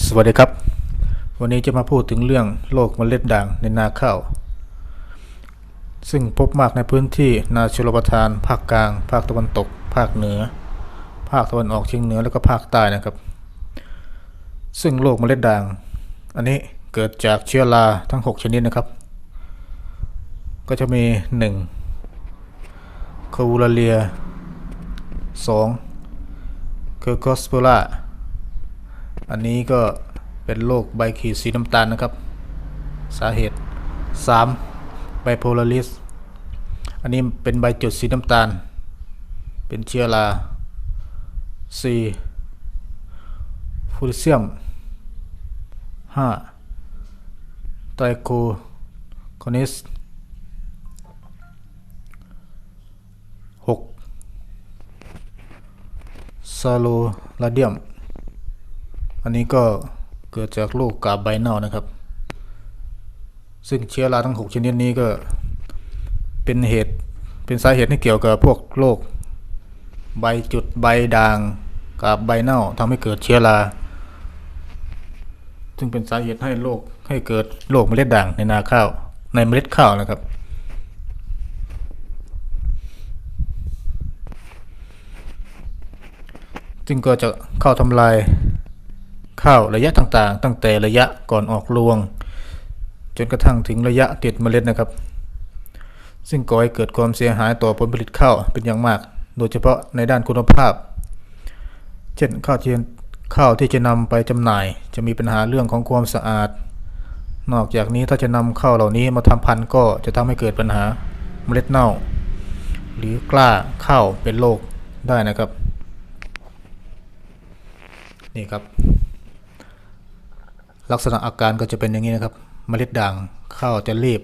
สวัสดีครับ วันนี้จะมาพูดถึงเรื่องโรคเมล็ดด่างในนาข้าว ซึ่งพบมากในพื้นที่นาชลประทาน ภาคกลาง ภาคตะวันตก ภาคเหนือ ภาคตะวันออกเฉียงเหนือแล้วก็ภาคใต้นะครับ ซึ่งโรคเมล็ดด่าง อันนี้เกิดจากเชื้อราทั้ง 6 ชนิดนะครับ ก็จะมี1คาวูลาเลีย2เคอร์คอสเปล่า อันนี้ก็เป็นโรคใบขีดสีน้ำตาลนะครับ สาเหตุ 3. ไบโพลาริส อันนี้เป็นใบจุดสีน้ำตาล เป็นเชื้อรา 4. ฟูริเซียม 5. ไตรโคคอนิส 6. ซาโลลาเดียม อันนี้ก็เกิดจากโรคกาบใบเน่านะครับ ซึ่งเชื้อราทั้ง 6 ชนิดนี้ก็เป็นเหตุเป็นสาเหตุที่เกี่ยวกับพวกโรคใบจุดใบด่างกาบใบเน่าทำให้เกิดเชื้อราซึ่งเป็นสาเหตุให้โรคให้เกิดโรคเมล็ดด่างในนาข้าวในเมล็ดข้าวนะครับ ซึ่งก็จะเข้าทำลาย ข้าวระยะต่างๆ ตั้งแต่ระยะก่อนออกรวง จนกระทั่งถึงระยะติดเมล็ดนะครับ ซึ่งก่อให้เกิดความเสียหายต่อผลผลิตข้าวเป็นอย่างมาก โดยเฉพาะในด้านคุณภาพ เช่นข้าวที่ข้าวที่จะนำไปจำหน่าย จะมีปัญหาเรื่องของความสะอาด นอกจากนี้ถ้าจะนำข้าวเหล่านี้มาทำพันธุ์ก็จะทำให้เกิดปัญหาเมล็ดเน่า หรือกล้าข้าวเป็นโรคได้นะครับ นี่ครับ ลักษณะอาการก็จะเป็นอย่างนี้นะครับ เมล็ดด่างข้าวจะรีบ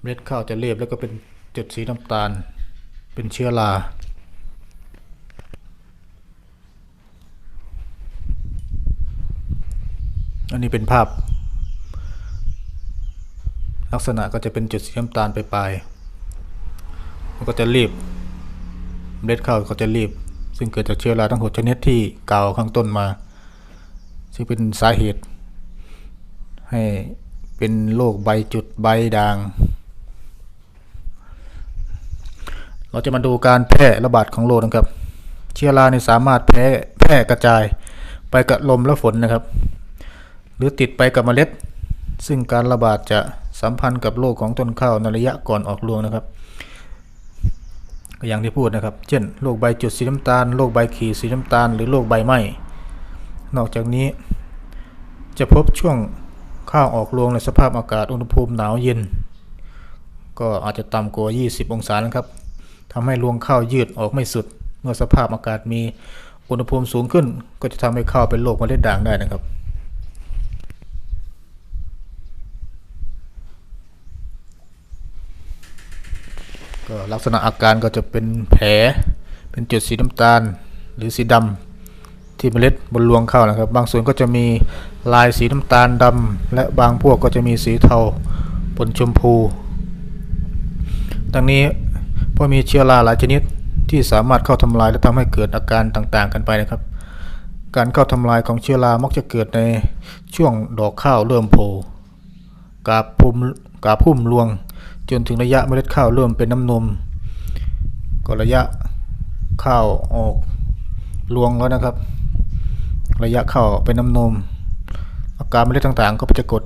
เมล็ดข้าวจะรีบแล้วก็เป็นจุดสีน้ำตาล เป็นเชื้อราอันนี้เป็นภาพ ลักษณะก็จะเป็นจุดสีน้ำตาลไปปลายมันก็จะรีบเมล็ดข้าวก็จะรีบ ซึ่งเกิดจากเชื้อราทั้งหกชนิดที่กล่าวข้างต้นมา ซึ่งเป็นสาเหตุ ให้เป็นโรคใบจุดใบด่าง เราจะมาดูการแพร่ระบาดของโรคนะครับ เชื้อราเนี่ยสามารถแพร่แพร่กระจายไปกับลมและฝนนะครับ หรือติดไปกับเมล็ด ซึ่งการระบาดจะสัมพันธ์กับโรคของต้นข้าวในระยะก่อนออกรวงนะครับ อย่างที่พูดนะครับ เช่นโรคใบจุดสีน้ำตาลโรคใบขีดสีน้ำตาล หรือโรคใบไหม้นอกจากนี้จะพบช่วงข้าวออกรวงในสภาพอากาศอุณหภูมิหนาวเย็น ก็อาจจะต่ำกว่า 20 องศานะครับทำให้รวงข้าวยืดออกไม่สุด เมื่อสภาพอากาศมีอุณหภูมิสูงขึ้น ก็จะทำให้ข้าวเป็นโรคเมล็ดด่างได้นะครับ ก็ลักษณะอาการก็จะเป็นแผลเป็นจุดสีน้ำตาลหรือสีดำที่เมล็ดบนรวงข้าวนะครับ บางส่วนก็จะมีลายสีน้ำตาลดำและบางพวกก็จะมีสีเทาปนชมพูดังนี้เพราะมีเชื้อราหลายชนิดที่สามารถเข้าทำลายและทำให้เกิดอาการต่างๆ กันไปนะครับ การเข้าทำลายของเชื้อรามักจะเกิดในช่วงดอกข้าวเริ่มโผล่กาบพุ่มกาบพุ่มรวง จนถึงระยะเมล็ดข้าวเริ่มเป็นน้ำนม ก็ระยะข้าวออกรวงแล้วนะครับ ระยะข้าวเป็นน้ำนม อาการเมล็ดต่างๆ ก็จะกด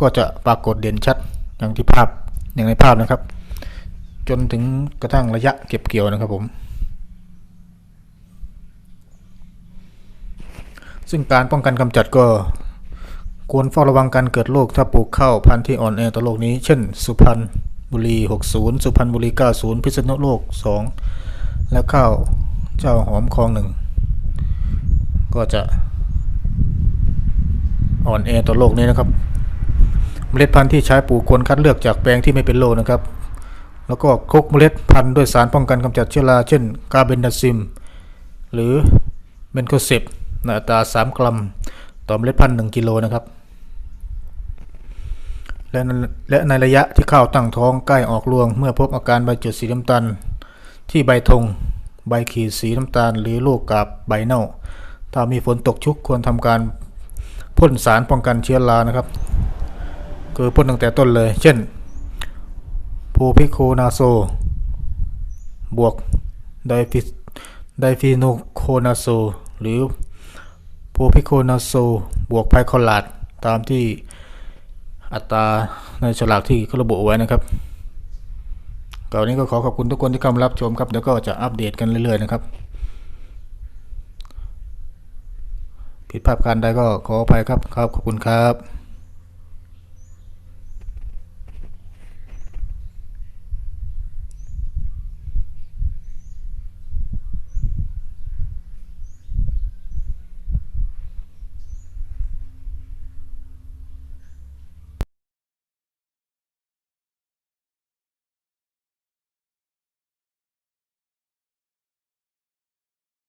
ก็จะปรากฏเด่นชัดอย่างที่ภาพอย่างในภาพนะครับ จนถึงกระทั่งระยะเก็บเกี่ยวนะครับผม ซึ่งการป้องกันกำจัดก็ควรเฝ้าระวังการเกิดโรคถ้าปลูกข้าวพันธุ์ที่อ่อนแอต่อโรคนี้ เช่น สุพรรณ บุรี 60 สุพรรณบุรี 90 พิษณุโลก 2 และข้าวเจ้าหอมคลองหนึ่งก็จะอ่อนแอต่อโรคนี้นะครับ เมล็ดพันธุ์ที่ใช้ปลูกควรคัดเลือกจากแปลงที่ไม่เป็นโรคนะครับ แล้วก็คลุกเมล็ดพันธุ์ด้วยสารป้องกันกำจัดเชื้อราเช่นกาเบนดาซิม หรือเบนโคเซปในอัตา 3 กรัม ต่อเมล็ดพันธุ์1กิโลนะครับ และในและในระยะที่ข้าวตั้งท้องใกล้ออกรวง เมื่อพบอาการใบจุดสีน้ำตาล ที่ใบธงใบขีดสีน้ำตาล หรือโรคกาบใบเน่า ถ้ามีฝนตกชุกควรทำการพ่นสารป้องกันเชื้อรานะครับ คือพ่นตั้งแต่ต้นเลย เช่นโพพิโคนาโซ บวกไดฟิไดฟิโนโคนาโซ หรือโพพิโคนาโซ บวกไพคอลาดตามที่ อัตราในฉลากที่เขาระบุไว้นะครับก่อนนี้ก็ขอขอบคุณทุกคนที่เข้ามารับชมครับเดี๋ยวก็จะอัปเดตกันเรื่อยๆนะครับ ผิดพลาดการใดก็ขออภัยครับครับขอบคุณครับ